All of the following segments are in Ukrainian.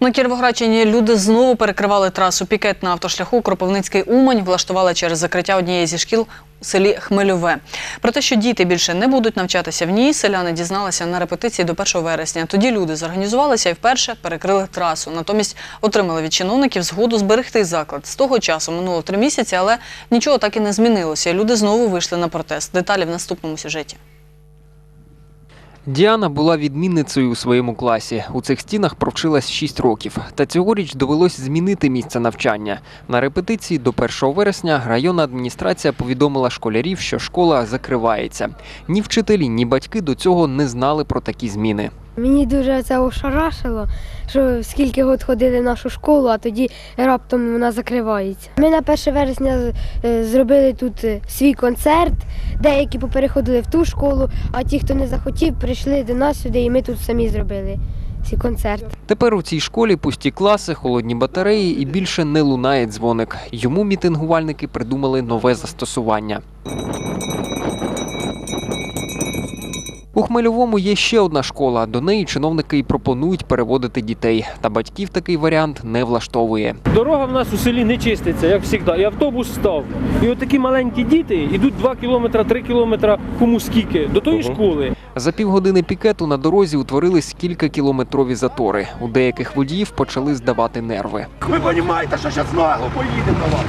На Кіровоградщині люди знову перекривали трасу. Пікет на автошляху Кропивницький Умань влаштували через закриття однієї зі шкіл у селі Хмельове. Про те, що діти більше не будуть навчатися в ній, селяни дізналися на репетиції до 1 вересня. Тоді люди зорганізувалися і вперше перекрили трасу. Натомість отримали від чиновників згоду зберегти заклад. З того часу минуло три місяці, але нічого так і не змінилося. Люди знову вийшли на протест. Деталі в наступному сюжеті. Діана була відмінницею у своєму класі. У цих стінах провчилась 6 років. Та цьогоріч довелось змінити місце навчання. На репетиції до 1 вересня районна адміністрація повідомила школярів, що школа закривається. Ні вчителі, ні батьки до цього не знали про такі зміни. Мені дуже це ошарашило, що скільки год ходили в нашу школу, а тоді раптом вона закривається. Ми на 1 вересня е, зробили тут е, свій концерт. Деякі попереходили в ту школу, а ті, хто не захотів, прийшли до нас сюди, і ми тут самі зробили свій концерт. Тепер у цій школі пусті класи, холодні батареї і більше не лунає дзвоник. Йому мітингувальники придумали нове застосування. У Хмельовому є ще одна школа. До неї чиновники й пропонують переводити дітей. Та батьків такий варіант не влаштовує. Дорога в нас у селі не чиститься, як завжди. І автобус став. І от такі маленькі діти йдуть 2 кілометри, 3 кілометри, кому скільки, до тої школи. За півгодини пікету на дорозі утворились кількакілометрові затори. У деяких водіїв почали здавати нерви. Ви розумієте, що зараз нагло поїдемо на вас?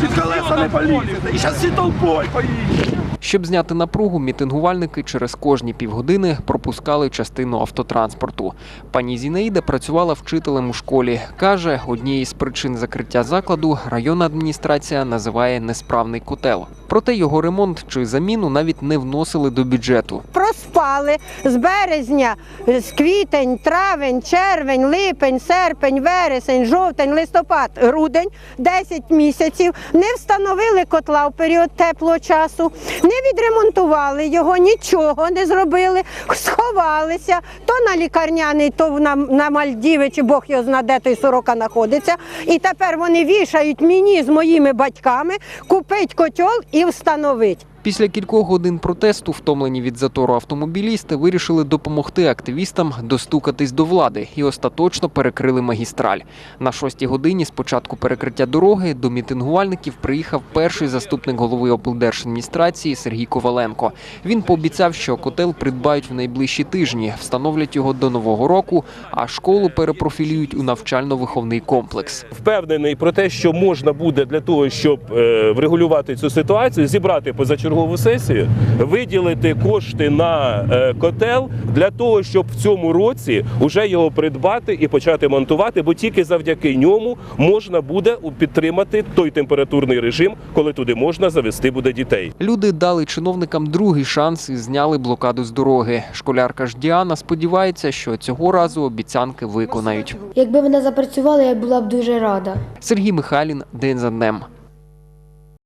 Під колеса не полізете. І зараз всі толпою поїдемо. Щоб зняти напругу, мітингувальники через кожні півгодини пропускали частину автотранспорту. Пані Зінаїда працювала вчителем у школі. Каже, однією з причин закриття закладу районна адміністрація називає несправний котел. Проте його ремонт чи заміну навіть не вносили до бюджету. проспали з березня, з квітень, травень, червень, липень, серпень, вересень, жовтень, листопад, грудень, 10 місяців. Не встановили котла в період теплого часу, не відремонтували його, нічого не зробили, сховалися. То на лікарняний, то на, на Мальдіви, чи Бог його зна, де той сорока знаходиться. І тепер вони вішають мені з моїми батьками купить котел встановить. Після кількох годин протесту, втомлені від затору автомобілісти, вирішили допомогти активістам достукатись до влади і остаточно перекрили магістраль. На шостій годині з початку перекриття дороги до мітингувальників приїхав перший заступник голови облдержадміністрації Сергій Коваленко. Він пообіцяв, що котел придбають в найближчі тижні, встановлять його до нового року, а школу перепрофілюють у навчально-виховний комплекс. впевнений про те, що можна буде для того, щоб е, врегулювати цю ситуацію, зібрати позачергову сесію, виділити кошти на е, котел для того, щоб в цьому році вже його придбати і почати монтувати, бо тільки завдяки ньому можна буде підтримати той температурний режим, коли туди можна завести буде дітей. Люди дали чиновникам другий шанс і зняли блокаду з дороги. Школярка ж Діана сподівається, що цього разу обіцянки виконають. Якби вона запрацювала, я була б дуже рада. Сергій Михайлін день за днем.